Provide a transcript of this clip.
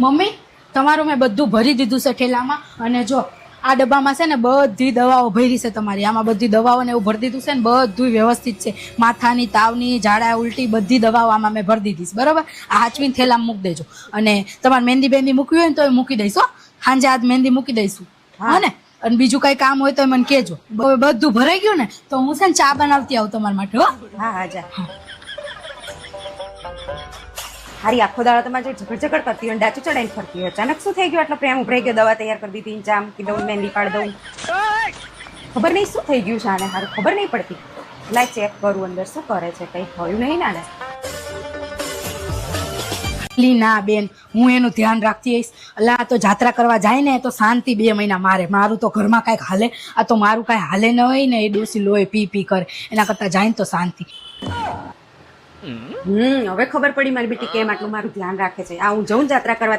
Mummy તમારું મેં બધું ભરી દીધું છે ઠેલામાં. અને જો આ ડબ્બામાં છે ને બધી દવાઓ ભરી છે તમારી. આમાં બધી દવાઓ ને એવું ભરી દીધું છે ને બધું વ્યવસ્થિત છે. માથાની તાવની ઝાડા ઉલટી બધી દવાઓ આમાં મેં ભરી દીધી છે. બરાબર? આ હાચવીને થેલામાં મૂકી દેજો. અને તમારે મહેંદી બેંદી મૂકવી હોય ને તો એ મૂકી દઈશ હો. સાંજે આજ મહેંદી મૂકી દઈશું. હા. ને? અને બીજું કઈ કામ હોય તો મને કહેજો. બધું ભરાઈ ગયું ને તો હું છે ને ચા બનાવતી આવું તમારા માટે હો. હા હા જા. હારી આખો દાડો તમારે જો ઝઘડ ઝઘડ કરતી હોય ને ડાચું ચડાઈને ફરતી હોય અચાનક શું થઈ ગયું આટલો પ્રેમ ઉભરાઈ ગયો દવા તૈયાર કરી દીધી ચા મૂકી દઉં મહેંદી પાડી દઉં ખબર નહીં શું થઈ ગયું છે આને હારું ખબર નહીં પડતી લાય ચેક કરું અંદર શું કરે છે કંઈ થયું નહીં ને આને લી ના બેન હું એનું ધ્યાન રાખતી હઈશ અલા આ તો જાત્રા કરવા જાય ને તો શાંતિ બે મહિના મારે મારું તો ઘરમાં કાંઈક હાલે આ તો મારું કાંઈ હાલે ન હોય ને એ ડોસી લોહી પી પી કરે એના કરતાં જાય ને તો શાંતિ હમ. હવે ખબર પડી મારી બેટી કેમ આટલું મારું ધ્યાન રાખે છે. આ હું જઉં જાત્રા કરવા